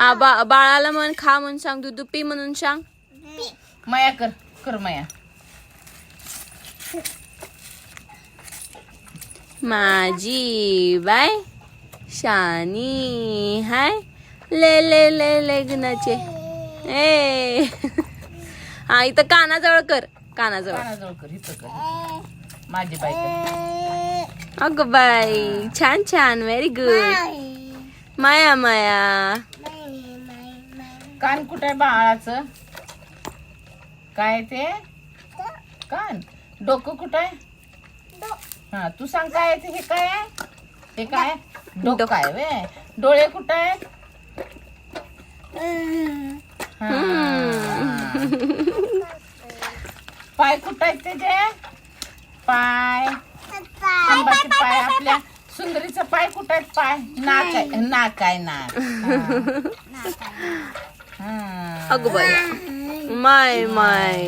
आ, बा बाळाला म्हण खा म्हणून सांग दूध पी म्हणून सांग. माया कर कर माया. माझी बाय शानी हाय. ले ले ले ले गुणाचे ए. हा इथं कानाजवळ कर कानाजवळ. कानाजवळ कर इथं कर. माझी बायको अगं बाई छान छान व्हेरी गुड माया माया. कान कुठे आहे बाळाचं? काय ते? कान. डोकं कुठं आहे? हा तू सांग काय आहे ते हे काय आहे? हे काय डोकं डोकं. आहे वे डोळे कुठं आहेत हा. पाय कुठं आहेत त्याचे पाय. खांबाचे पाय आपल्या सुंदरीचा पाय कुठं आहेत? पाय. नाक आहे. नाक आहे नाक. हा. अगं बाई. माय. माय.